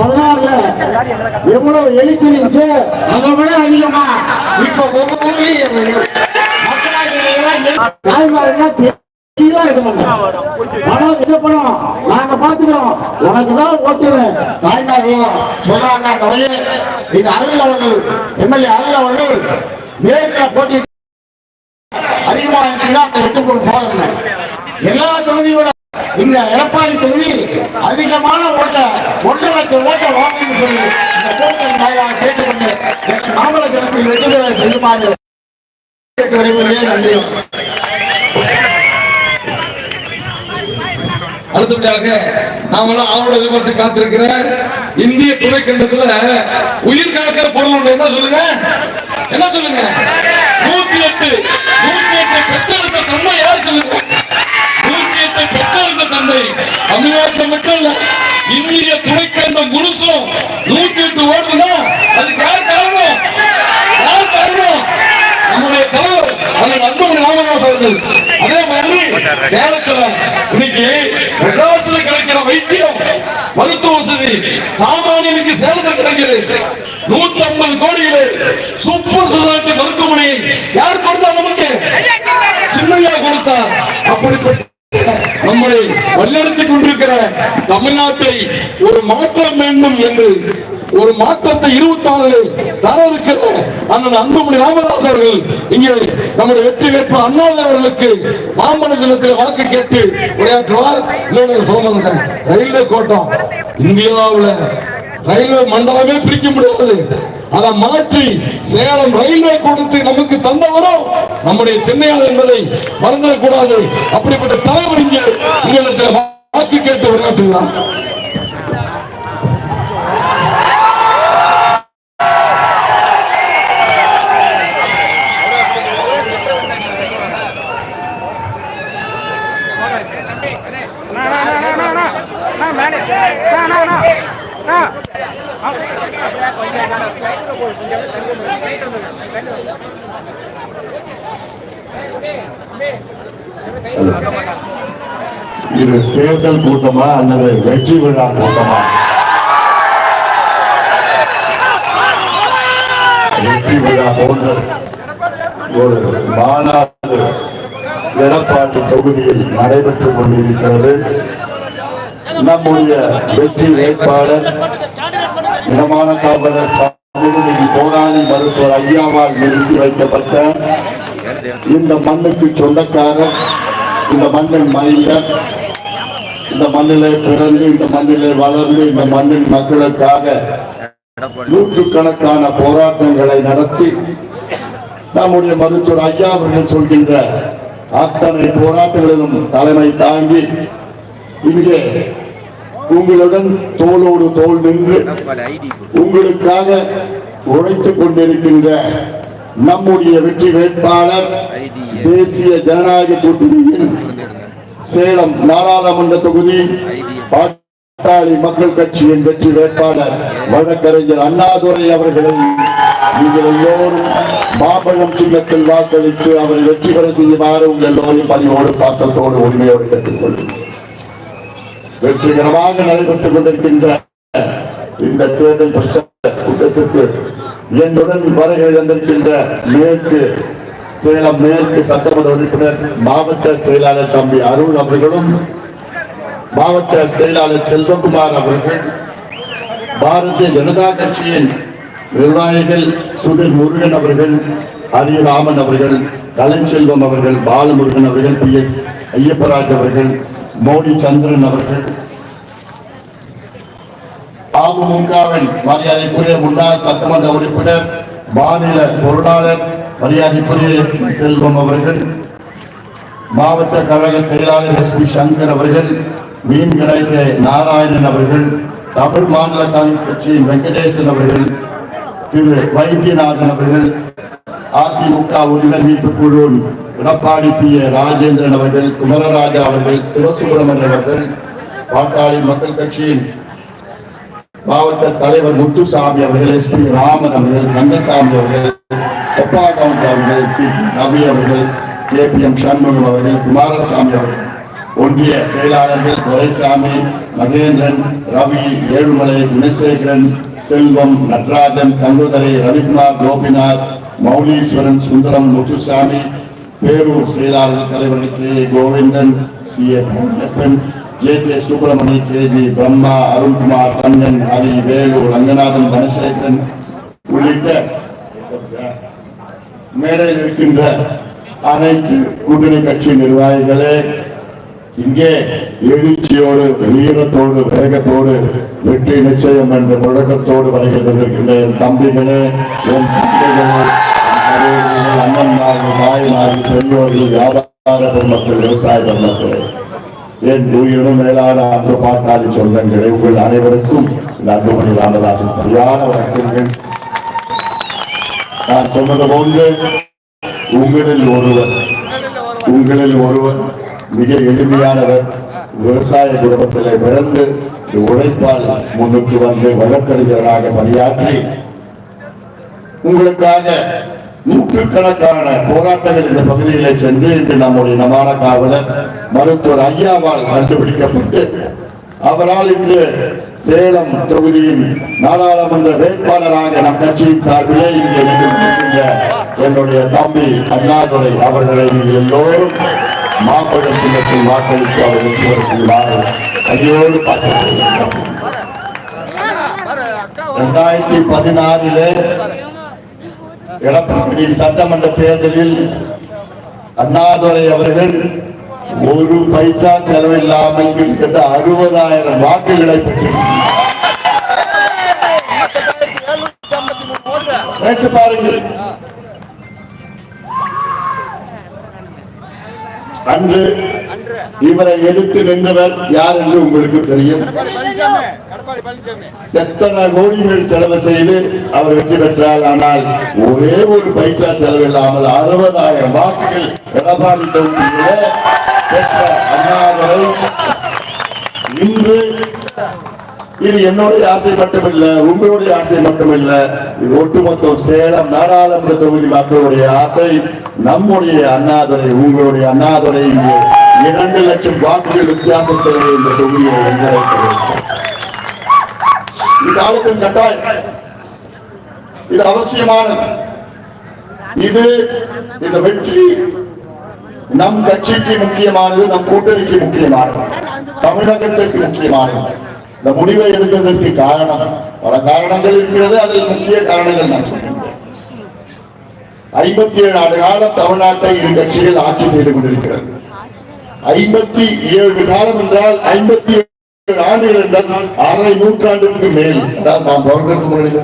பதினாறுல எவ்வளவு எழுச்சி இருந்துச்சு அதை விட அதிகமா. இப்ப ஒவ்வொரு நாங்க பாத்துக்கிறோம். உனக்கு தான் ஓட்டுவேன் தாய்மார்களும் சொல்றாங்க வகையில் இது அருள் அவர்கள் எம்எல்ஏ அருள் அவர்கள் போட்டி அதிகமாக இருந்தீங்கன்னா எட்டு போதுங்க எல்லா தொகுதியோட இந்த எடப்பாடி தொகுதி அதிகமான ஓட்டை ஒன்றரை லட்சம் ஓட்டை வாங்கணும்னு சொல்லி இந்த கூட்டத்தின் வாயிலாக கேட்டுக்கொண்டு எனக்கு மாமல்ல ஜனத்தில் வெற்றி பெற செய்யுமாறு விடைபெறுகிறேன். நன்றி. அடுத்தபடியாக நாமெல்லாம் அவரோட விருப்பத்தை காத்திருக்கிற இந்திய துணை கண்டத்துல உயிர் கணக்கிற பொருள் என்ன சொல்லுங்க. என்ன சொல்லுங்க? நூத்தி எட்டு. இந்திய துணைக்கண்டம் முழுசும் நூத்தி எட்டு ஓட்டுனா அதுக்கு யார் காரணம் யார் காரணம் நம்முடைய தலைவர் அந்த அன்புமணி ராமதாஸ் அவர்கள் அதே மாதிரி சேலத்துல இன்னைக்கு மெட்ராஸ்ல கிடைக்கிற வைத்தியம் மருத்துவ வசதி சாமானியனுக்கு சேலத்தில் கிடைக்கிறது நூத்தி ஐம்பது கோடியிலே சூப்பர் சொசைட்டி மருத்துவமனையை யார் கொடுத்தா நமக்கு? சின்னையா கொடுத்தார் அப்படிப்பட்ட நம்மளை வழிநடத்திக் கொண்டிருக்கிற தமிழ்நாட்டை ஒரு மாற்றம் வேண்டும் என்று ஒரு மாற்றத்தை இருபத்தி ஆறில் தர இருக்கிற அண்ணன் அன்புமணி ராமதாஸ் அவர்கள் இங்கே நம்முடைய வெற்றி வேட்பு அண்ணா அவர்களுக்கு மாம்பழ சின்னத்தில் வாக்கு கேட்டு உரையாற்றுவார். இன்னொன்று சொல்ல ரயில்வே கோட்டம். இந்தியாவுல ரயில்வே மண்டலமே பிரிக்க முடியாது. அதை மாற்றி சேலம் ரயில்வே கூட்டத்தை நமக்கு தந்தவரும் நம்முடைய சென்னையார் என்பதை மறந்துடக்கூடாது அப்படிப்பட்ட தலைவர் இங்கே உங்களுக்கு வாக்கு கேட்டு உரையாற்றுகிறார் Thank you. இது தேர்தல் கூட்டமா அல்லது வெற்றி விழா கூட்டமா? வெற்றி விழா போன்ற ஒரு மாநாடு எடப்பாடி தொகுதியில் நடைபெற்றுக் கொண்டிருக்கிறது. நம்முடைய வெற்றி வேட்பாளர் இடமான காவலர் சமூக போராளி மருத்துவர் ஐயாவால் நிறுத்தி வைக்கப்பட்ட இந்த மண்ணுக்கு சொந்தக்காரர் இந்த மண்ணின் மைந்தர் இந்த மண்ணிலே பிறந்து இந்த மண்ணிலே வளர்ந்து இந்த மண்ணின் மக்களுக்காக நூற்றுக்கணக்கான போராட்டங்களை நடத்தி நம்முடைய மருத்துவர் ஐயா அவர்கள் சொல்கின்ற அத்தனை போராட்டங்களிலும் தலைமை தாங்கி இங்கே உங்களுடன் தோளோடு தோள் நின்று உங்களுக்காக உழைத்துக் கொண்டிருக்கின்ற நம்முடைய வெற்றி வேட்பாளர் தேசிய ஜனநாயக கூட்டணியின் சேலம் நாடாளுமன்ற தொகுதி பாட்டாளி மக்கள் கட்சியின் வெற்றி வேட்பாளர் வழக்கறிஞர் அண்ணாதுரை அவர்களை நீங்கள் எல்லோரும் மாபழம் சின்னத்தில் வாக்களித்து அவரை வெற்றி பெற செய்யுமாறு உங்கள் எல்லோரும் பணியோடு பாசத்தோடு உரிமையோடு கேட்டுக்கொள்ளும் வெற்றிகரமாக நடைபெற்றுக் கொண்டிருக்கின்ற இந்த தேர்தல் பிரச்சார கூட்டத்திற்கு என்னுடன் வருகை தந்திருக்கின்ற மேற்கு சேலம் மேற்கு சட்டமன்ற உறுப்பினர் மாவட்ட செயலாளர் தம்பி அருள் அவர்களும் மாவட்ட செயலாளர் செல்வகுமார் அவர்கள் பாரதிய ஜனதா கட்சியின் நிர்வாகிகள் சுதிர் முருகன் அவர்கள் ஹரிராமன் அவர்கள் கலைச்செல்வம் அவர்கள் பாலமுருகன் அவர்கள் பி எஸ் ஐயப்பராஜ் அவர்கள் மோடி சந்திரன் அவர்கள் அமமுகவின் மரியாதைக்குரிய முன்னாள் சட்டமன்ற உறுப்பினர் மாநில பொருளாளர் மரியாதைக்குரிய எஸ் பி செல்வம் அவர்கள் மாவட்ட கழக செயலாளர் எஸ் பி சங்கர் அவர்கள் மீன் கிடைக்க நாராயணன் அவர்கள் தமிழ் மாநில காங்கிரஸ் கட்சியின் வெங்கடேசன் அவர்கள் திரு வைத்தியநாதன் அவர்கள் அதிமுக உரிமை மீட்பு குழு எடப்பாடி பி ஏ ராஜேந்திரன் அவர்கள் குமரராஜா அவர்கள் சிவசுப்பிரமணியன் அவர்கள் பாட்டாளி மக்கள் கட்சியின் மாவட்ட தலைவர் முத்துசாமி அவர்கள் எஸ். பி. ராமன் அவர்கள் கந்தசாமி அவர்கள் ஒப்பாகவுண்ட் அவர்கள் சி. ரவி அவர்கள் கே பி. எம். சண்முகம் அவர்கள் குமாரசாமி அவர்கள் ஒன்றிய செயலாளர்கள் துரைசாமி மகேந்திரன் ரவி ஏழுமலை குணசேகரன் செல்வம் நடராஜன் தங்குதரை ரவிக்குமார் கோபிநாத் மௌலீஸ்வரன் சுந்தரம் முத்துசாமி பேரூர் செயலாளர் தலைவர்கள் K. Govindan C. A. Palaniappan J K Subramani KG Brahma Arunkumar Kannan Hari Velu Ranganathan Dhanasekaran உள்ளிட்ட மேடையில் இருக்கின்ற அனைத்து கூட்டணி கட்சி நிர்வாகிகளே இங்கே எழுச்சியோடு வீரத்தோடு வேகத்தோடு வெற்றி நிச்சயம் என்ற முழக்கத்தோடு வருகின்றிருக்கின்ற என் தம்பிகளே என் தந்தைகளே என் அண்ணன்மார்கள் தாய்மார்கள் பெரியோர்கள் வியாபார பெருமக்கள் விவசாய பெருமக்களே என் உயிரினும் மேலான அன்பு பாட்டாளி சொந்தங்களே உங்கள் அனைவருக்கும் இந்த அன்புமணி ராமதாசன் சரியான வணக்கங்கள். நான் சொன்னது போன்று உங்களில் ஒருவர் உங்களில் ஒருவர் மிக எளிமையானவர் விவசாய குடும்பத்திலே பிறந்து உழைப்பால் முன்னுக்கு வந்து வழக்கறிஞராக பணியாற்றி உங்களுக்காக நூற்றுக்கணக்கான போராட்டங்கள் இந்த பகுதியிலே சென்று இன்று நம்முடைய இனமான காவலர் மருத்துவர் ஐயாவால் கண்டுபிடிக்கப்பட்டு அவரால் இன்று சேலம் தொகுதியின் நாடாளுமன்ற வேட்பாளராக நம் கட்சியின் சார்பிலே இங்கே நின்று என்னுடைய தம்பி அண்ணாதுரை அவர்களை எல்லோரும் மாம்பழம் சின்னத்தில் வாக்களித்து அவர்களுக்கு ஒரு செய்வார்கள் கையோடு பாசப்படுகிறார் இரண்டாயிரத்தி பதினாறிலே எடப்பாடி சட்டமன்ற தேர்தலில் அண்ணாதுரை அவர்கள் ஒரு பைசா செலவில்லாமல் கிட்டத்தட்ட அறுபதாயிரம் வாக்குகளை பெற்றிருக்கிறார். பாருங்கள். அன்று இவரை எதிர்த்து நின்றவர் யார் என்று உங்களுக்கு தெரியும். எத்தனை கோடிகள் செலவு செய்து அவர் வெற்றி பெற்றார். ஆனால் ஒரே ஒரு பைசா செலவில்லாமல் அறுபதாயிரம் வாக்குகள் எடப்பாடி தொகுதியிலே பெற்ற அண்ணாவரை இன்று இது என்னுடைய ஆசை மட்டுமில்ல உங்களுடைய ஆசை மட்டுமில்ல. இது ஒட்டுமொத்தம் சேலம் நாடாளுமன்ற தொகுதி மக்களுடைய ஆசை நம்முடைய அண்ணாதுரை உங்களுடைய அண்ணாதுரை இரண்டு லட்சம் வாக்குகள் வித்தியாசத்தில் இந்த தொகுதியை வென்றடைக்கிறது இது காலத்தின் கட்டாயம். இது அவசியமானது இது இந்த வெற்றி நம் கட்சிக்கு முக்கியமானது நம் கூட்டணிக்கு முக்கியமானது தமிழகத்திற்கு முக்கியமானது. இந்த முடிவை எடுத்ததற்கு காரணம் பல காரணங்கள் இருக்கிறது. அதில் முக்கிய காரணங்கள் நான் சொல்றேன். ஐம்பத்தி ஏழு ஆண்டு காலம் தமிழ்நாட்டை இரு கட்சிகள் ஆட்சி செய்து கொண்டிருக்கிறது. ஐம்பத்தி ஏழு காலம் என்றால் ஐம்பத்தி ஏழு ஆண்டுகள் என்றால் அரை நூற்றாண்டுக்கு மேல். அதாவது நாம் பிறந்ததுக்கு முன்னாடி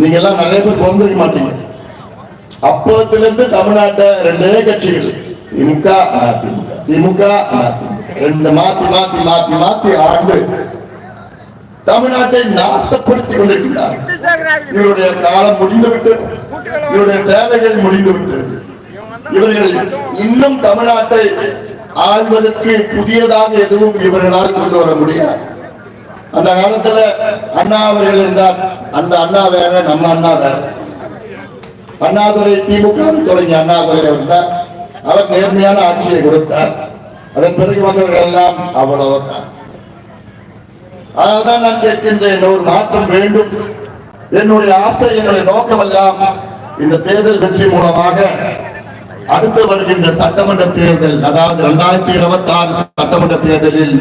நீங்க எல்லாம் நிறைய பேர் பிறந்திருக்க மாட்டீங்க. அப்போத்திலிருந்து தமிழ்நாட்டை ரெண்டே கட்சிகள் திமுக அதிமுக. திமுக அதிமுக. ரெண்டு மாத்தி மாத்தி மாத்தி மாத்தி ஆண்டு தமிழ்நாட்டை நாசப்படுத்தி கொண்டிருக்கிறார் இவருடைய காலம் முடிந்துவிட்டு இவருடைய தேவைகள் முடிந்துவிட்டது. இவர்கள் இன்னும் தமிழ்நாட்டை ஆள்வதற்கு புதியதாக எதுவும் இவர்களால் கொண்டு வர முடியாது. அந்த காலத்துல அண்ணா அவர்கள் இருந்தார் அந்த அண்ணா வேற நம்ம அண்ணா வேற. அண்ணாதுரை திமுக தொடங்கிய அண்ணாதுரை வந்தார் அவர் நேர்மையான ஆட்சியை கொடுத்தார். அதன் பிறகு வந்தவர்கள் எல்லாம் அவ்வளவுதான். அதனால்தான் நான் கேட்கின்றேன் ஒரு மாற்றம் வேண்டும். என்னுடைய ஆசை என்னுடைய நோக்கம் எல்லாம் இந்த தேர்தல் வெற்றி மூலமாக அடுத்து வருகின்ற சட்டமன்ற தேர்தல் அதாவது இரண்டாயிரத்தி இருபத்தி ஆறு சட்டமன்ற தேர்தலில்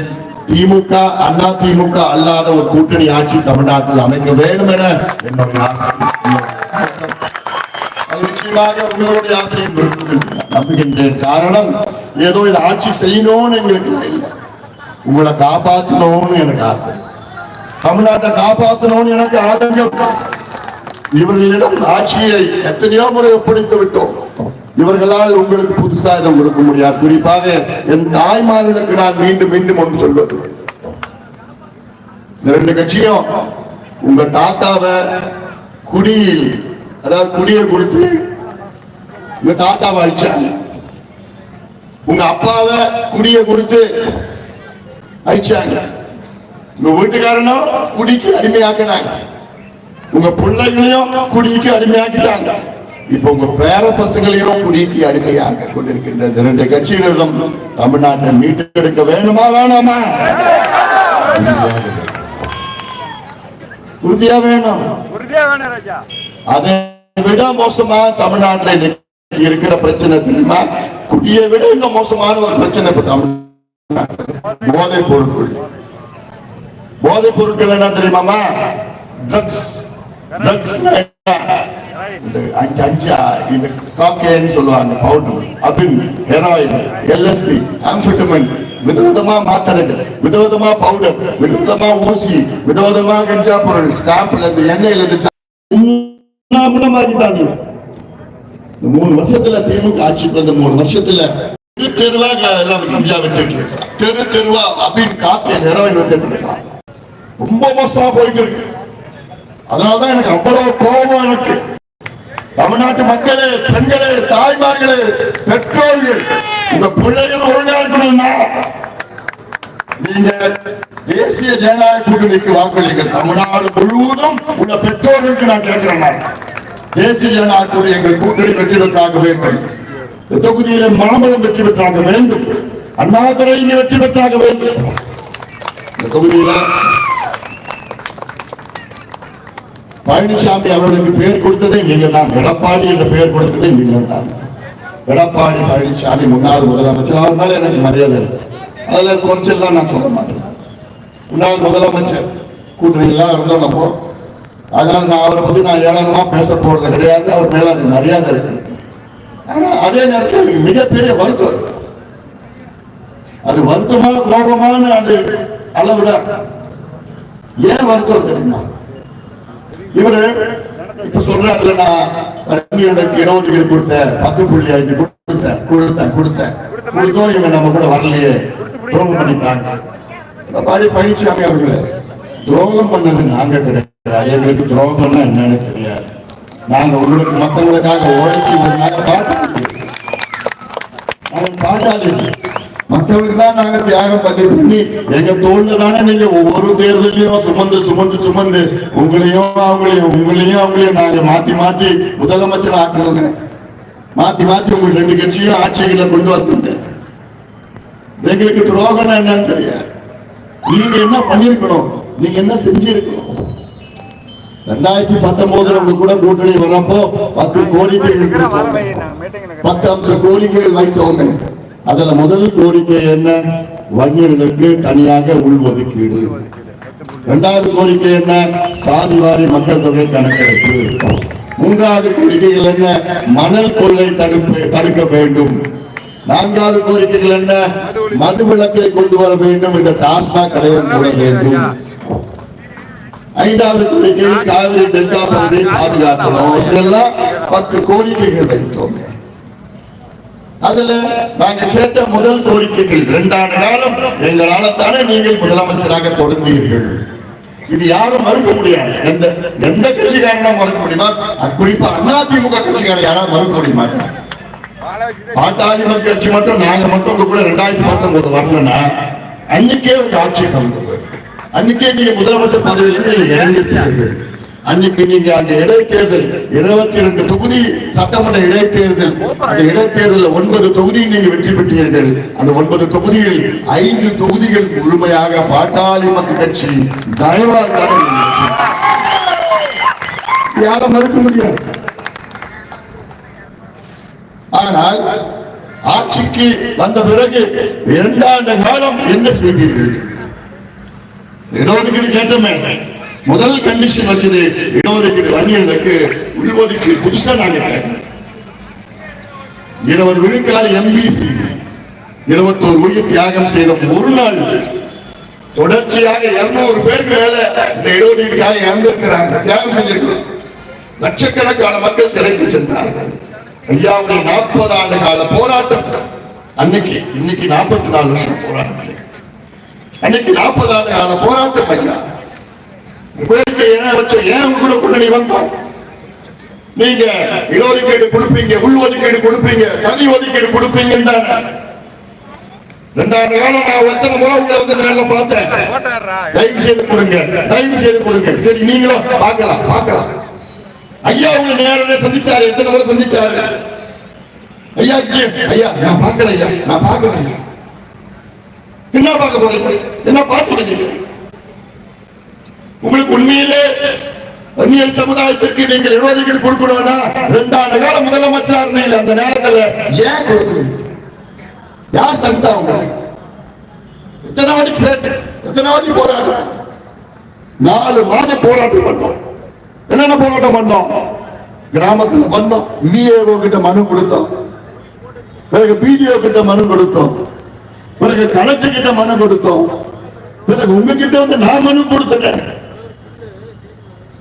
திமுக அண்ணா திமுக அல்லாத ஒரு கூட்டணி ஆட்சி தமிழ்நாட்டில் அமைக்க வேண்டும் என என்னுடைய ஆசை. அது நிச்சயமாக உங்களுடைய ஆசையும் நம்புகின்றேன். காரணம் ஏதோ இதை ஆட்சி செய்யணும்னு எங்களுக்கு இல்லை. உங்களை காப்பாற்றணும்னு எனக்கு ஆசை. தமிழ்நாட்டை காப்பாற்றணும்னு எனக்கு ஆதங்கம். இவர்களிடம் ஆட்சியை எத்தனையோ முறை ஒப்படைத்து விட்டோம். இவர்களால் உங்களுக்கு புதுசா இதை கொடுக்க முடியாது. குறிப்பாக என் தாய்மார்களுக்கு நான் மீண்டும் மீண்டும் ஒன்று சொல்வது. இந்த ரெண்டு கட்சியும் உங்க தாத்தாவை குடியில் அதாவது குடியை கொடுத்து உங்க தாத்தாவை அழிச்சாங்க. உங்க அப்பாவை குடியை கொடுத்து அழிச்சாங்க உங்க வீட்டுக்காரனும் குடிக்கு அடிமையாக்கினாங்க. உங்க பிள்ளைகளையும் குடிக்கு அடிமையாக்கிட்டாங்க. இப்ப உங்க பேர பசங்களையும் குடிக்கு அடிமையாக கொண்டிருக்கின்ற இந்த ரெண்டு கட்சிகளிடம் தமிழ்நாட்டை மீட்டெடுக்க வேணுமா? வேணாமா. உறுதியா வேணும் அதை விட மோசமா தமிழ்நாட்டுல இருக்கிற பிரச்சனை தெரியுமா? குடியை விட இன்னும் மோசமான ஒரு பிரச்சனை இப்ப தமிழ் போதை பொருட்கள். போதை பொருட்கள் என்ன தெரியுமாமா ட்ரக்ஸ் ட்ரக்ஸ் இந்த அஞ்சு அஞ்சா இந்த காக்கேன்னு சொல்லுவாங்க பவுடர் அபின் ஹெராயின் எல்எஸ்டி ஆம்பிட்டமின் விதவிதமா மாத்திரைகள் விதவிதமா பவுடர் விதவிதமா ஊசி விதவிதமா கஞ்சா பொருள் ஸ்டாம்ப்ல இருந்து எண்ணெயில இருந்து இந்த மூணு வருஷத்துல திமுக ஆட்சிக்கு வந்த மூணு வருஷத்துல தெரு தெருவா எல்லாம் கஞ்சா வச்சுட்டு இருக்கிறான். தெரு தெருவா அப்படின்னு காப்பிய ஹெரோயின் வித்துட்டு இருக்கிறான். ரொம்ப மோசமா போயிட்டு இருக்கு. அதனாலதான் எனக்கு அவ்வளவு கோபம் எனக்கு. தமிழ்நாட்டு மக்களே பெண்களே தாய்மார்களே பெற்றோர்கள் உங்க பிள்ளைகள் ஒழுங்கா இருக்கணும்னா நீங்க தேசிய ஜனநாயக கூட்டணிக்கு வாக்களிங்கள் தமிழ்நாடு முழுவதும் உள்ள பெற்றோர்களுக்கு நான் கேட்கிறேன் நான். தேசிய ஜனநாயக கூட்டணி எங்கள் கூட்டணி வெற்றி பெற்றாக வேண்டும். இந்த தொகுதியில மாம்பழம் வெற்றி பெற்றாக வேண்டும். அண்ணாதுரை இங்கே வெற்றி பெற்றாக வேண்டும். இந்த தொகுதியில பழனிசாமி அவர்களுக்கு பெயர் கொடுத்ததே நீங்க தான் எடப்பாடி என்ற பெயர் கொடுத்ததே நீங்க தான். எடப்பாடி பழனிசாமி முன்னாள் முதலமைச்சர். அதனால எனக்கு மரியாதை இருக்கு அதுல குறைச்சல் தான் நான் சொல்ல மாட்டேன். முன்னாள் முதலமைச்சர் கூட்டணி எல்லாம் இருந்தோம் அதனால நான் அவரை பத்தி நான் ஏளனமா பேச போறது கிடையாது. அவர் மேல எனக்கு மரியாதை இருக்கு. ஆனா அதே நேரத்தில் எனக்கு மிகப்பெரிய வருத்தம் இருக்கு. அது வருத்தமா கோபமான அது அளவுதான். ஏன் வருத்தம் தெரியுமா? இவரு இப்ப சொல்றாருல நான் வன்னியர்களுக்கு இடஒதுக்கீடு கொடுத்தேன். பத்து புள்ளி ஐந்து கொடுத்தேன். கொடுத்தேன் கொடுத்தேன். கொடுத்தோம் இவன் நம்ம கூட வரலையே. துரோகம் பண்ணிட்டாங்க. இந்த மாதிரி பழனிசாமி அவர்களே துரோகம் பண்ணது நாங்க கிடையாது. எங்களுக்கு துரோகம்னா என்னன்னு தெரியாது. நாங்க உங்களுக்கு மத்தவங்களுக்காக உழைச்சி ஒரு நாள் பார்த்தது நாங்க பாட்டாளி மத்தவங்களுக்கு தான் நாங்க தியாகம் பண்ணி பண்ணி எங்க தோல்ல தானே நீங்க ஒவ்வொரு தேர்தலையும் சுமந்து சுமந்து சுமந்து உங்களையும் அவங்களையும் உங்களையும் அவங்களையும் நாங்க மாத்தி மாத்தி முதலமைச்சர் ஆக்கணுங்க. மாத்தி மாத்தி உங்க ரெண்டு கட்சியும் ஆட்சிகளை கொண்டு வந்துங்க எங்களுக்கு துரோகம்னா என்னன்னு தெரியாது. நீங்க என்ன பண்ணிருக்கணும் நீங்க என்ன செஞ்சிருக்கணும்? ரெண்டாயிரத்தி பத்தொன்பதுல கூட கூட்டணி வரப்போ பத்து கோரிக்கைகள் பத்து அம்ச கோரிக்கைகள் வைத்தோமே. அதுல முதல் கோரிக்கை என்ன? வன்னியர்களுக்கு தனியாக உள்ஒதுக்கீடு. இரண்டாவது கோரிக்கை என்ன? சாதிவாரி மக்கள் தொகை கணக்கெடுப்பு. மூன்றாவது கோரிக்கைகள் என்ன? மணல் கொள்ளை தடுப்பு தடுக்க வேண்டும். நான்காவது கோரிக்கைகள் என்ன? மது விளக்கை கொண்டு வர வேண்டும் இந்த டாஸ்மாக் கடையை மூட வேண்டும். ஐந்தாவது கோரிக்கை காவிரி டெல்டா பகுதியை பாதுகாக்கணும். இதெல்லாம் பத்து கோரிக்கைகள் வைத்தோம். அதுல நாங்க கேட்ட முதல் கோரிக்கைகள் இரண்டாண்டு காலம் எங்களால தானே நீங்கள் முதலமைச்சராக தொடர்ந்தீர்கள் இது யாரும் மறுக்க முடியாது. எந்த எந்த கட்சிக்காரனா மறுக்க முடியுமா? குறிப்பா அதிமுக கட்சிக்கார யாராவது மறுக்க முடியுமா? பாட்டாளி கட்சி மட்டும் நாங்க மட்டும் உங்க கூட ரெண்டாயிரத்தி பத்தொன்பது வரலன்னா அன்னைக்கே ஒரு ஆட்சி கலந்து அன்னைக்கே நீங்க முதலமைச்சர் பதவியிலிருந்து நீங்க இறங்கிருப்பீர்கள் அன்னைக்கு நீங்க அந்த இடைத்தேர்தல் இருபத்தி ரெண்டு தொகுதி சட்டமன்ற இடைத்தேர்தல் அந்த இடைத்தேர்தலில் ஒன்பது தொகுதி நீங்க வெற்றி பெற்றீர்கள். அந்த ஒன்பது தொகுதியில் ஐந்து தொகுதிகள் முழுமையாக பாட்டாளி மக்கள் கட்சி தயவாக யாரும் மறுக்க முடியாது. ஆனால் ஆட்சிக்கு வந்த பிறகு இரண்டாண்டு காலம் என்ன செய்தீர்கள்? இடஒதுக்கீடு கேட்டோமே. முதல் கண்டிஷன் வச்சது இடஒதுக்கீடு வன்னியர்களுக்கு உள்ஒதுக்கீடு புதுசா நாங்க கேட்டோம். இருபது விழுக்காடு எம்பிசி இருபத்தோரு உயிர் தியாகம் செய்த ஒரு நாள் தொடர்ச்சியாக இருநூறு பேருக்கு மேல இந்த இடஒதுக்கீடுக்காக இறந்திருக்கிறாங்க. தியாகம் செஞ்சிருக்கிறோம். லட்சக்கணக்கான மக்கள் சிறைக்கு சென்றார்கள். ஐயாவுடைய நாற்பது ஆண்டு கால போராட்டம். அன்னைக்கு இன்னைக்கு நாற்பத்தி நாலு வருஷம் போராட்டம். அன்னைக்கு நாற்பது ஆண்டு கால போராட்டம் ஐயா கோரிக்கை என்ன வச்ச ஏன் உங்க கூட கூட்டணி வந்தோம்? நீங்க இடஒதுக்கீடு கொடுப்பீங்க உள் ஒதுக்கீடு கொடுப்பீங்க தனி ஒதுக்கீடு கொடுப்பீங்க ரெண்டாண்டு காலம் நான் எத்தனை முறை உங்களை வந்து நேரில் பார்த்தேன். தயவு செய்து கொடுங்க தயவு செய்து கொடுங்க. சரி நீங்களும் பார்க்கலாம் பார்க்கலாம். ஐயா உங்க நேரடியா சந்திச்சாரு எத்தனை முறை சந்திச்சாரு? ஐயா ஐயா நான் பார்க்கிறேன் ஐயா நான் பார்க்கிறேன் ஐயா. என்ன பார்க்க போறீங்க? என்ன பார்த்துருக்கீங்க உங்களுக்கு உண்மையிலே அந்நியல் சமுதாயத்திற்கு நீங்கள் இடஒதுக்கீடு கொடுக்கணும்னா ரெண்டாண்டு காலம் முதலமைச்சரா இருந்தீங்க அந்த நேரத்துல ஏன் கொடுக்கணும்? யார் தடுத்தாங்க எத்தனை வாட்டி கேட்டு எத்தனை வாட்டி போராட்டம்? நாலு மாதம் போராட்டம் பண்ணோம். என்னென்ன போராட்டம் பண்ணோம்? கிராமத்துல பண்ணோம் விஏஓ கிட்ட மனு கொடுத்தோம். பிறகு பிடிஓ கிட்ட மனு கொடுத்தோம். பிறகு கலெக்டர் கிட்ட மனு கொடுத்தோம். பிறகு உங்ககிட்ட வந்து நான் மனு கொடுத்துட்டேன்.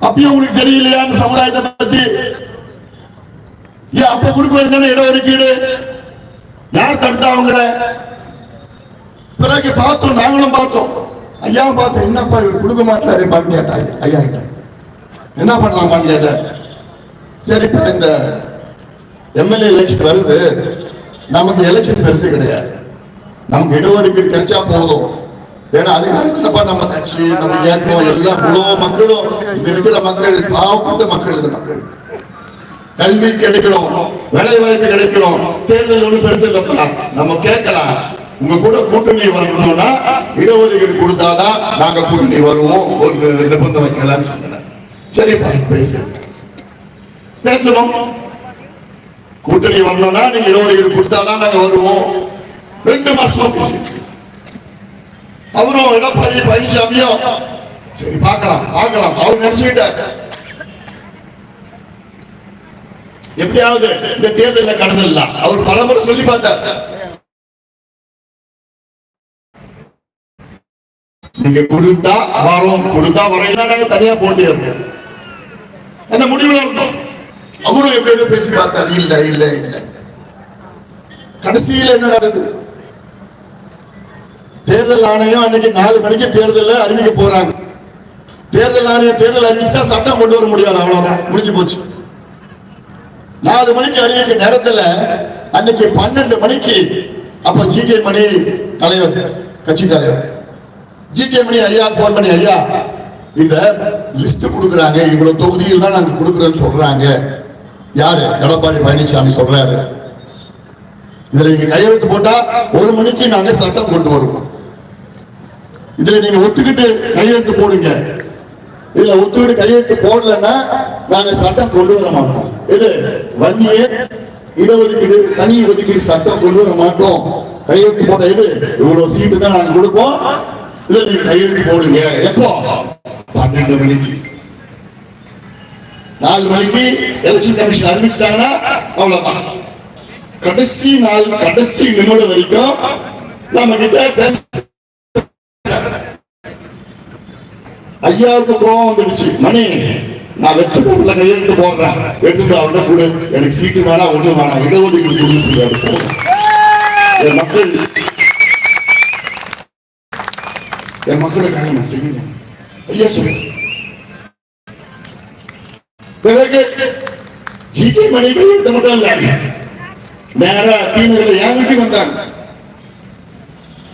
அப்பயும் உங்களுக்கு தெரியலையா அந்த சமுதாயத்தை பத்தி? ஏன் அப்ப கொடுக்க வேண்டியதானே இடஒதுக்கீடு? யார் தடுத்தா அவங்கள? பிறகு பார்த்தோம் நாங்களும் பார்த்தோம். ஐயா பார்த்தோம் என்னப்பா இவர் கொடுக்க மாட்டாரு? பாட்டு கேட்டாங்க ஐயா கிட்ட. என்ன பண்ணலாமான்னு கேட்டேன் சரிப்பா இந்த எம்எல்ஏ எலெக்ஷன் வருது. நமக்கு எலெக்ஷன் பெருசு கிடையாது. நமக்கு இடஒதுக்கீடு கிடைச்சா போதும். ஏன்னா அதுக்காக என்னப்பா நம்ம கட்சி நம்ம இயக்கம் எல்லாம் இவ்வளோ மக்களும். இங்க இருக்கிற மக்கள் பாவப்பட்ட மக்கள் இந்த மக்கள். கல்வி கிடைக்கணும் வேலை வாய்ப்பு கிடைக்கணும். தேர்தல் ஒண்ணு பெருசு இல்லப்பா. நம்ம கேட்கலாம். உங்க கூட கூட்டணி வரணும்னா இடஒதுக்கீடு கொடுத்தாதான் நாங்க கூட்டணி வருவோம். ஒரு நிபந்தனை வைக்கலாம்னு சொன்னேன். சரிப்பா பேசு. பேசணும். கூட்டணி வரணும்னா நீங்க இடஒதுக்கீடு கொடுத்தாதான் நாங்க வருவோம். ரெண்டு மாசமா பேசி அவரும் எடப்பாடி பழனிசாமியும் சரி பார்க்கலாம் பார்க்கலாம். அவர் நினைச்சுக்கிட்டார். எப்படியாவது இந்த தேர்தலில் கடந்திடலாம். அவர் பலமுறை சொல்லி பார்த்தார். நீங்க கொடுத்தா வரோம் கொடுத்தா வரையில நாங்க தனியா போட்டே அந்த முடிவுல இருந்தோம் அவரும் எப்படி எப்படி பேசி பார்த்தார். இல்ல இல்ல இல்ல. கடைசியில் என்ன நடந்தது? தேர்தல் ஆணையம் அன்னைக்கு நாலு மணிக்கு தேர்தலில் அறிவிக்க போறாங்க. தேர்தல் ஆணையம் தேர்தல் அறிவிச்சா சட்டம் கொண்டு வர முடியாது அவ்வளவுதான். முடிஞ்சு போச்சு. நாலு மணிக்கு அறிவிக்க நேரத்தில் அன்னைக்கு பன்னெண்டு மணிக்கு அப்ப ஜி கே மணி தலைவர் கட்சி தலைவர். ஜி கே மணி ஐயா போன் பண்ணி ஐயா இந்த லிஸ்ட் கொடுக்குறாங்க. இவ்வளவு தொகுதியில் தான் நாங்க கொடுக்குறோம்னு சொல்றாங்க. யாரு? எடப்பாடி பழனிசாமி சொல்றாரு. இதுல நீங்க கையெழுத்து போட்டா ஒரு மணிக்கு நாங்க சட்டம் கொண்டு வருவோம். இதுல நீங்க ஒத்துக்கிட்டு கையெழுத்து போடுங்க. இதுல ஒத்துக்கிட்டு கையெழுத்து போடலன்னா நாங்க சட்டம் கொண்டு வர மாட்டோம். இது வன்னிய இடஒதுக்கீடு தனி ஒதுக்கீடு சட்டம் கொண்டு வர மாட்டோம். கையெழுத்து போட்ட இது இவ்வளவு சீட்டு தான் நாங்க கொடுப்போம். இதுல நீங்க கையெழுத்து போடுங்க. எப்போ? பன்னெண்டு மணிக்கு. நாலு மணிக்கு எலெக்ஷன் கமிஷன் அறிவிச்சிட்டாங்கன்னா அவ்வளவுதான். கடைசி நாள் கடைசி நிமிடம் வரைக்கும் நம்ம கிட்ட பேச ஐயாவுக்கு கோபம் வந்துடுச்சு. மணி நான் வெற்றி போடல கையெழுத்து போடுறேன். எடுத்துட்டு அவர்கிட்ட கொடு. எனக்கு சீட்டு வேணா ஒண்ணு வேணாம். இடஒதுக்கீடு கொடு சொல்றாரு என் மக்கள் என் மக்களுக்காக நான் செய்யணும். ஐயா சொல்லு. பிறகு ஜிகே மணி கையெழுத்து மட்டும் இல்ல. நேரா டீனர்ல என் வீட்டுக்கு வந்தாங்க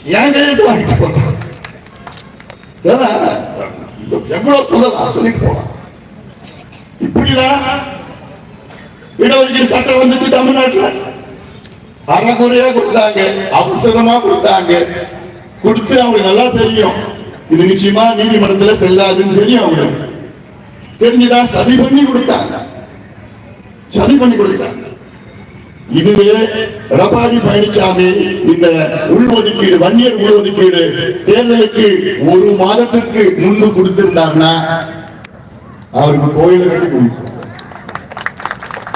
என் கையெழுத்து வாங்கிட்டு போட்டாங்க ஏன்னா, எவ்வளவு சொல்லலாம் சொல்லிட்டு போலாம் இப்படிதான் இடஒதுக்கீடு சட்டம் வந்துச்சு தமிழ்நாட்டுல. அறகுறையா கொடுத்தாங்க அவசரமா கொடுத்தாங்க. கொடுத்து அவங்களுக்கு நல்லா தெரியும். இது நிச்சயமா நீதிமன்றத்துல செல்லாதுன்னு தெரியும் அவங்களுக்கு. தெரிஞ்சுதான் சதி பண்ணி கொடுத்தாங்க. சதி பண்ணி கொடுத்தாங்க. இதுவே எடப்பாடி பழனிசாமி இந்த உள்ஒதுக்கீடு வன்னியர் உள்ஒதுக்கீடு தேர்தலுக்கு ஒரு மாதத்திற்கு முன்பு கொடுத்திருந்தாங்கன்னா அவருக்கு கோயில கட்டி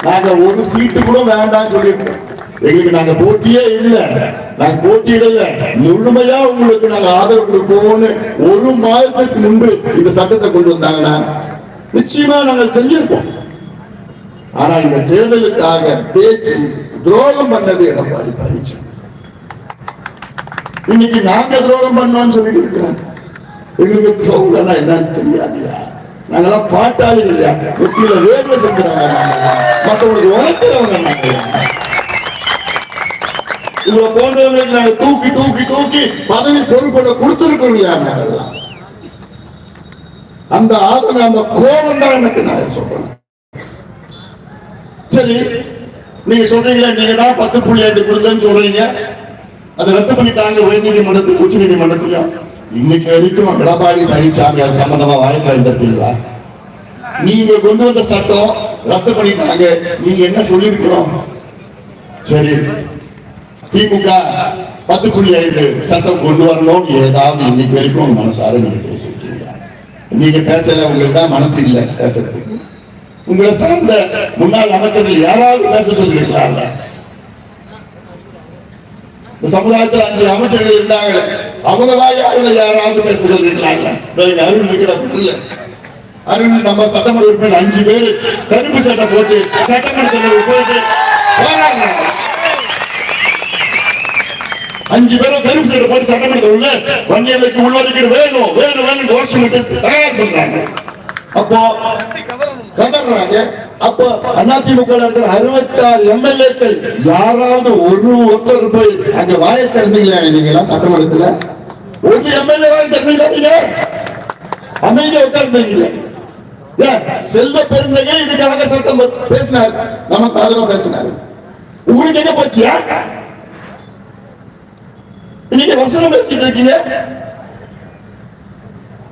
நாங்க ஒரு சீட்டு கூட வேண்டாம் சொல்லியிருக்கோம் எங்களுக்கு நாங்க போட்டியே இல்ல. நாங்க போட்டியிடல முழுமையா உங்களுக்கு நாங்க ஆதரவு கொடுப்போம்னு ஒரு மாதத்துக்கு முன்பு இந்த சட்டத்தை கொண்டு வந்தாங்கன்னா நிச்சயமா நாங்கள் செஞ்சிருப்போம். ஆனா இந்த தேர்தலுக்காக பேசி துரோகம் பண்ணது எடப்பாடி பழனிசாமி இன்னைக்கு நாங்க துரோகம் பண்ணோம்னு சொல்லிட்டு இருக்கிறாங்க எங்களுக்கு துரோகம்னா என்னன்னு தெரியாதுயா நாங்கெல்லாம் பாட்டாளிகள் இல்லையா? வெற்றியில வேர்வை செஞ்சவங்க மற்றவங்களுக்கு உழைக்கிறவங்க இவ்வளவு போன்றவங்களுக்கு நாங்க தூக்கி தூக்கி தூக்கி பதவி பொறுப்புல கொடுத்துருக்கோம் இல்லையா நாங்கெல்லாம்? அந்த ஆதரவு அந்த கோபம் தான் எனக்கு நான் சொல்றேன். சரி நீங்க சொல்றீங்களா நீங்க தான் பத்து புள்ளி ஐந்து கொடுத்தேன்னு சொல்றீங்க. அதை ரத்து பண்ணிட்டாங்க உயர் நீதிமன்றத்துக்கு உச்ச நீதிமன்றத்துலயும் இன்னைக்கு வரைக்கும் எடப்பாடி பழனிசாமி அது சம்பந்தமா வாய்ப்பு இருந்திருக்கீங்களா நீங்க கொண்டு வந்த சட்டம் ரத்து பண்ணிட்டாங்க. நீங்க என்ன சொல்லிருக்கிறோம் சரி திமுக பத்து புள்ளி ஐந்து சட்டம் கொண்டு வரணும் ஏதாவது இன்னைக்கு வரைக்கும் உங்க மனசார நீங்க பேசிருக்கீங்க நீங்க பேசல உங்களுக்கு தான் மனசு இல்லை பேசுறதுக்கு. உங்களை சார்ந்த முன்னாள் அமைச்சர்கள் யாராவது பேச சொல்லியிருக்கிறார்கள் சமுதாயத்தில் அஞ்சு அமைச்சர்கள் இருந்தாங்க அவங்க வாயாவில் யாராவது பேச சொல்லியிருக்கிறாங்க? அருள் இருக்கிற இல்லை. அருள் நம்ம சட்டமன்ற உறுப்பினர் அஞ்சு பேர் கருப்பு சட்டை போட்டு சட்டமன்றத்தில் போயிட்டு அஞ்சு பேரும் கருப்பு சட்டை போட்டு சட்டமன்ற உள்ள வன்னியர்களுக்கு உள்ள வேணும் வேணும் வேணும் கோஷமிட்டு தயார் பண்றாங்க. அப்போ கதறாங்க அப்போ அதிமுக அறுபத்தாறு எம்எல்ஏக்கள் யாராவது ஒரு ஒருத்தர் போய் அங்க வாய திறந்தீங்களா நீங்க எல்லாம் சட்டமன்றத்துல? ஒரு எம்எல்ஏ வாயை திறந்தீங்களா நீங்க? அமைதியா உட்கார்ந்தீங்க ஏன் செல்வ பெருந்தகை இதுக்காக சட்டம் பேசினார். நமக்கு ஆதரவு பேசினார். உங்களுக்கு எங்க போச்சியா நீங்க வசனம் பேசிட்டு இருக்கீங்க.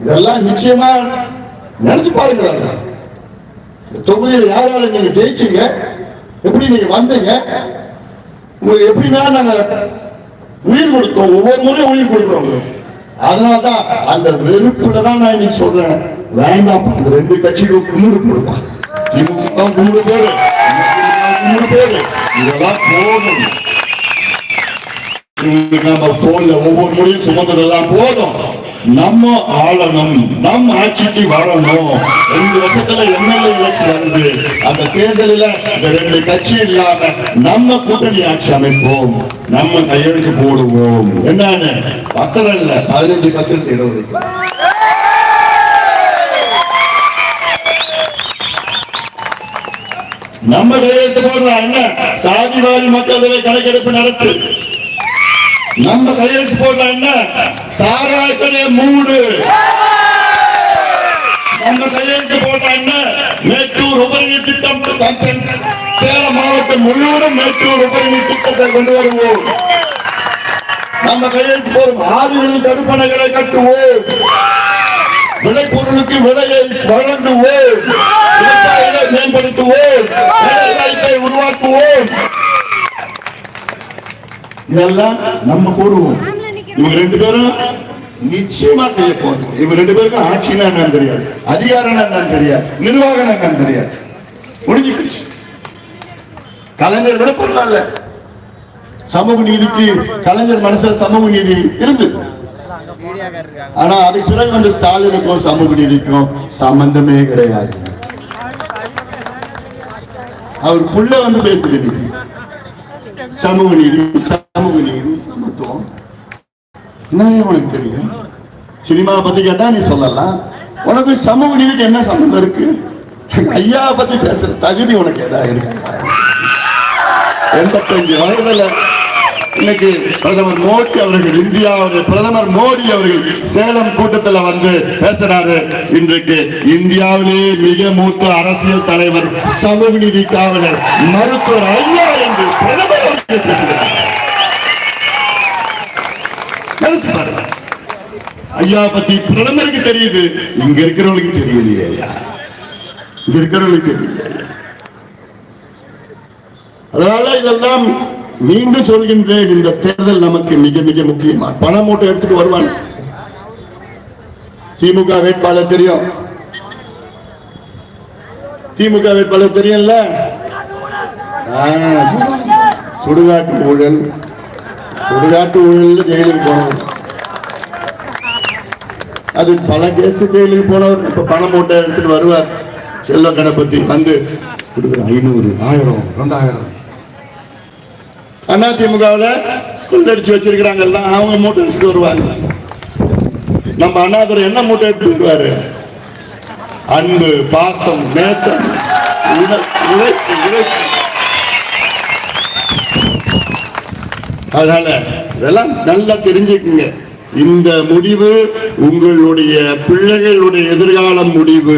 இதெல்லாம் நிச்சயமா நினைச்சு பாருங்க. தொகுதியில் யாரால நீங்க ஜெயிச்சீங்க? எப்படி நீங்க வந்தீங்க? உங்களுக்கு எப்படின்னா நாங்க உயிர் கொடுத்தோம். ஒவ்வொரு முறையும் உயிர் கொடுக்குறோம். அதனாலதான் அந்த வெறுப்புல தான் நான் இன்னைக்கு சொல்றேன். வேண்டாம் அந்த ரெண்டு கட்சிகளும் கும்பிடு கொடுப்பான் திமுக கும்பிடு போடு. கும்பிடு போடு. இதெல்லாம் போதும். நம்ம தோல்ல ஒவ்வொரு முறையும் சுமந்ததெல்லாம் போதும். நம்ம ஆளணும் நம் ஆட்சிக்கு வரணும். ரெண்டு வருஷத்துல எம்எல்ஏ எலெக்ஷன் வருது. அந்த தேர்தலில் இந்த ரெண்டு கட்சி இல்லாம நம்ம கூட்டணி ஆட்சி அமைப்போம். நம்ம கையெழுத்து போடுவோம். என்னன்னு? பத்திரம் இல்ல பதினஞ்சு பர்சன்ட் இடஒதுக்கீடு. நம்ம கையெழுத்து போடுற அண்ணன் சாதிவாரி மக்கள் கணக்கெடுப்பு நடத்து. நம்ம கையெழுத்து போட்டா என்ன? சாராயத்துடைய மூடு. நம்ம கையெழுத்து போட்டா என்ன? மேட்டூர் உபரி திட்டம் சேலம் மாவட்டம் முழுவதும் மேட்டூர் உபரி திட்டத்தை கொண்டு வருவோம். நம்ம கையெழுத்து போடும் ஆறுகளில் தடுப்பணைகளை கட்டுவோம். விளைபொருளுக்கு விலையை வழங்குவோம். விவசாயிகளை மேம்படுத்துவோம். வேலை வாய்ப்பை உருவாக்குவோம். இதெல்லாம் நம்ம போடுவோம். இவங்க ரெண்டு பேரும் நிச்சயமா செய்ய போகுது இவங்க ரெண்டு பேருக்கும் ஆட்சினா என்னன்னு தெரியாது. அதிகாரம் என்னன்னு தெரியாது. நிர்வாகம் என்னன்னு தெரியாது. முடிஞ்சு கலைஞர் விட பரவாயில்ல. சமூக நீதிக்கு கலைஞர் மனசுல சமூக நீதி இருந்தது ஆனா அதுக்கு பிறகு வந்து ஸ்டாலினுக்கும் சமூக நீதிக்கும் சம்பந்தமே கிடையாது. அவர் புள்ள வந்து பேசுது இன்னைக்கு. சமூக நீதி சமூக நீதி சமத்துவம். என்ன உனக்கு தெரியும்? சினிமாவை பத்தி கேட்டா நீ சொல்லலாம். உனக்கு சமூக நீதிக்கு என்ன சம்பந்தம் இருக்கு? ஐயாவை பத்தி பேசுற தகுதி உனக்கு ஏதா இருக்கு? எண்பத்தஞ்சு வயதுல இன்னைக்கு பிரதமர் மோடி அவர்கள் இந்தியாவுடைய பிரதமர் மோடி அவர்கள் சேலம் கூட்டத்துல வந்து பேசுறாரு. இன்றைக்கு இந்தியாவிலேயே மிக மூத்த அரசியல் தலைவர் சமூக நீதி காவலர் மருத்துவர் ஐயா என்று பிரதமர் அவர்கள் பேசுகிறார். பாருங்க. ஐயா பத்தி பிரதமருக்கு தெரியுது இங்க இருக்கிறவங்களுக்கு தெரியலையே ஐயா. இங்க இருக்கிறவங்களுக்கு தெரியலையே அதனால இதெல்லாம் மீண்டும் சொல்கின்றேன் இந்த தேர்தல் நமக்கு மிக மிக முக்கியமா. பணம் மூட்டை எடுத்துட்டு வருவாங்க திமுக வேட்பாளர் தெரியும். திமுக வேட்பாளர் தெரியும்ல? சுடுகாட்டு ஊழல். சுடுகாட்டு ஊழல் ஜெயிலுக்கு போனவர். அது பல கேஸ் ஜெயிலுக்கு போனவர். இப்ப பணம் மூட்டை எடுத்துட்டு வருவார். செல்வ கணபதி வந்து கொடுக்குற ஐநூறு ஆயிரம் ரெண்டாயிரம் அண்ணா திமுகவில் கொள்ளடிச்சு வச்சிருக்கிறாங்க எல்லாம். அவங்க மூட்டை எடுத்துட்டு வருவாங்க. நம்ம அண்ணாதுரை என்ன மூட்டை எடுத்துட்டு வருவாரு? அன்பு பாசம் நேசம் அதனால இதெல்லாம் நல்லா தெரிஞ்சுக்குங்க. இந்த முடிவு உங்களுடைய பிள்ளைகளுடைய எதிர்காலம் முடிவு.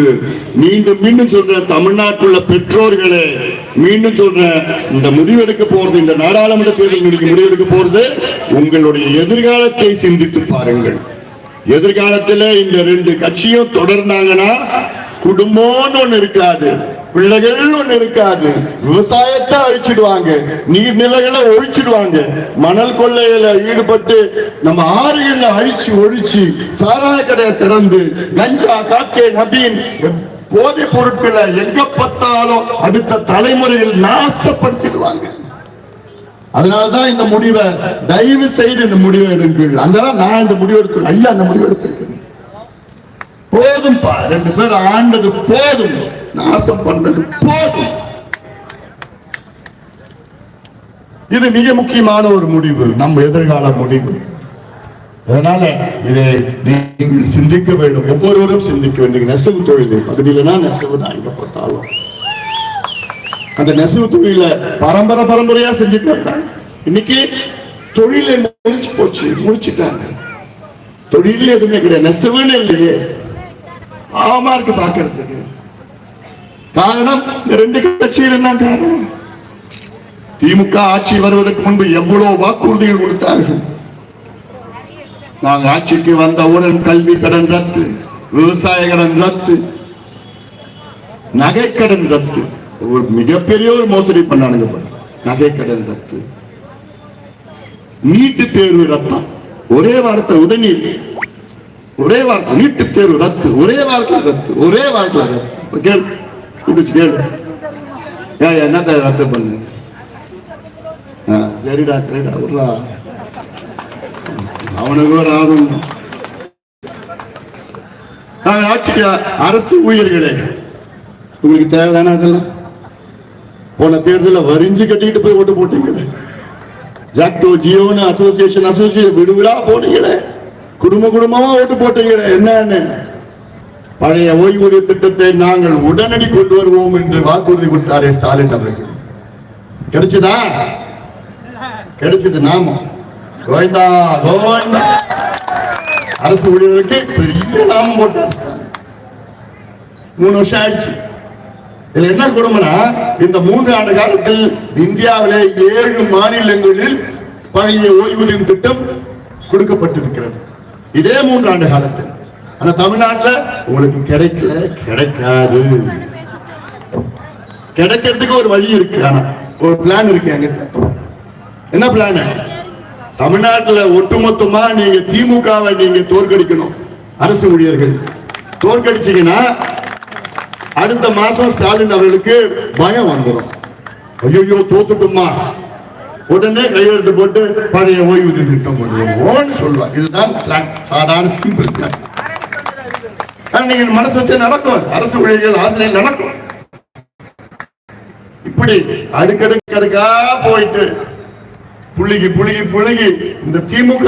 மீண்டும் மீண்டும் சொல்றேன் தமிழ்நாட்டுள்ள பெற்றோர்களே மீண்டும் சொல்றேன் இந்த முடிவெடுக்க போறது இந்த நாடாளுமன்ற தேர்தல் நீங்க முடிவெடுக்க போறது உங்களுடைய எதிர்காலத்தை சிந்தித்து பாருங்கள். எதிர்காலத்துல இந்த ரெண்டு கட்சியும் தொடர்ந்தாங்கன்னா குடும்பம்னு ஒண்ணு இருக்காது. பிள்ளைகள் ஒண்ணு இருக்காது. விவசாயத்தை அழிச்சிடுவாங்க நீர்நிலைகளை ஒழிச்சிடுவாங்க. மணல் கொள்ளையில ஈடுபட்டு நம்ம ஆறுகளை அழிச்சு ஒழிச்சு சாராய கடையை திறந்து கஞ்சா காக்கே நபீன் போதை பொருட்களை எங்க பார்த்தாலும் அடுத்த தலைமுறையில் நாசப்படுத்திடுவாங்க. அதனாலதான் இந்த முடிவை தயவு செய்து இந்த முடிவை எடுங்கள். அதனால நான் இந்த முடிவு எடுத்து ஐயா இந்த முடிவு எடுத்திருக்கேன் போதும் பா. ரெண்டு பேர் ஆண்டது போதும். நாசம் பண்றது போதும். இது மிக முக்கியமான ஒரு முடிவு நம்ம எதிர்கால முடிவு. அதனால இதை நீங்கள் சிந்திக்க வேண்டும். ஒவ்வொருவரும் சிந்திக்க வேண்டும். நெசவு தொழில் பகுதியிலனா நெசவு தான் எங்க பார்த்தாலும். அந்த நெசவு தொழில பரம்பரை பரம்பரையா செஞ்சுட்டு இருந்தாங்க இன்னைக்கு தொழிலை முடிச்சு போச்சு முடிச்சுட்டாங்க. தொழில எதுவுமே கிடையாது. நெசவுன்னு இல்லையே. பாவமா இருக்கு பாக்குறதுக்கு காரணம் இந்த ரெண்டு கட்சியிலும் தான் காரணம். திமுக ஆட்சி வருவதற்கு முன்பு எவ்வளவு வாக்குறுதிகள் கொடுத்தார்கள். நாங்கள் ஆட்சிக்கு வந்தவுடன் கல்வி கடன் ரத்து விவசாய கடன் ரத்து நகை கடன் ரத்து. ஒரு மிகப்பெரிய ஒரு மோசடி பண்ணானுங்க பாரு. நகை கடன் ரத்து. நீட்டு தேர்வு ரத்தம். ஒரே வார்த்தை உடனே ஒரே வாழ்க்கை நீட்டு தேர்வு ரத்து. ஒரே வாரத்தில் ரத்து. ஒரே வாரத்தில் ரத்து. கேளு குடிச்சு கேளு. ஏன் என்னத்த ரத்து பண்ணு? ஆ, சரிடா சரிடா விட்றா அவனுக்கு ஒரு ஆதம். நாங்கள் ஆட்சிக்கு அரசு ஊழியர்களே உங்களுக்கு தேவைதானே அதெல்லாம்? போன தேர்தலில் வரிஞ்சு கட்டிட்டு போய் ஓட்டு போட்டீங்களே. ஜாக்டோ ஜியோன்னு அசோசியேஷன் அசோசியேஷன் விடுவிடா போனீங்களே. குடும்ப குடும்பமா ஓட்டு போட்டீங்க என்னன்னு பழைய ஓய்வூதிய திட்டத்தை நாங்கள் உடனடி கொண்டு வருவோம் என்று வாக்குறுதி கொடுத்தாரே ஸ்டாலின் அவர்கள். கிடைச்சதா? கிடைச்சது நாம. கோவிந்தா கோவிந்தா. அரசு ஊழியர்களுக்கு பெரிய நாமம் போட்டார் ஸ்டாலின். மூணு வருஷம் ஆயிடுச்சு. இதுல என்ன கொடுமைனா இந்த மூன்று ஆண்டு காலத்தில் இந்தியாவிலே ஏழு மாநிலங்களில் பழைய ஓய்வூதியம் திட்டம் கொடுக்கப்பட்டிருக்கிறது. இதே மூன்று ஆண்டு காலத்தில். ஆனா தமிழ்நாட்டில் உங்களுக்கு கிடைக்கல கிடைக்காது. கிடைக்கிறதுக்கு ஒரு வழி இருக்கு ஆனா ஒரு பிளான் இருக்கு என்கிட்ட. என்ன பிளான் தமிழ்நாட்டில் ஒட்டுமொத்தமா நீங்க திமுகவை நீங்க தோற்கடிக்கணும். அரசு ஊழியர்கள் தோற்கடிச்சீங்கன்னா அடுத்த மாசம் ஸ்டாலின் அவர்களுக்கு பயம் வந்துடும் ஐயோ தோத்துட்டுமா? உடனே கையெழுத்து போட்டு பழைய ஓய்வூதிய திட்டம் கொண்டு வருவோம்னு சொல்லுவார். இதுதான் பிளான் சாதாரண சிம்பிள் பிளான் ஆனா நீங்க மனசு வச்சு நடக்கும். அரசு ஊழியர்கள் ஆசிரியர் நடக்கும். இப்படி அடுக்கடுக்கடுக்கா போயிட்டு புள்ளிக்கு புள்ளிக்கு புள்ளிக்கு இந்த திமுக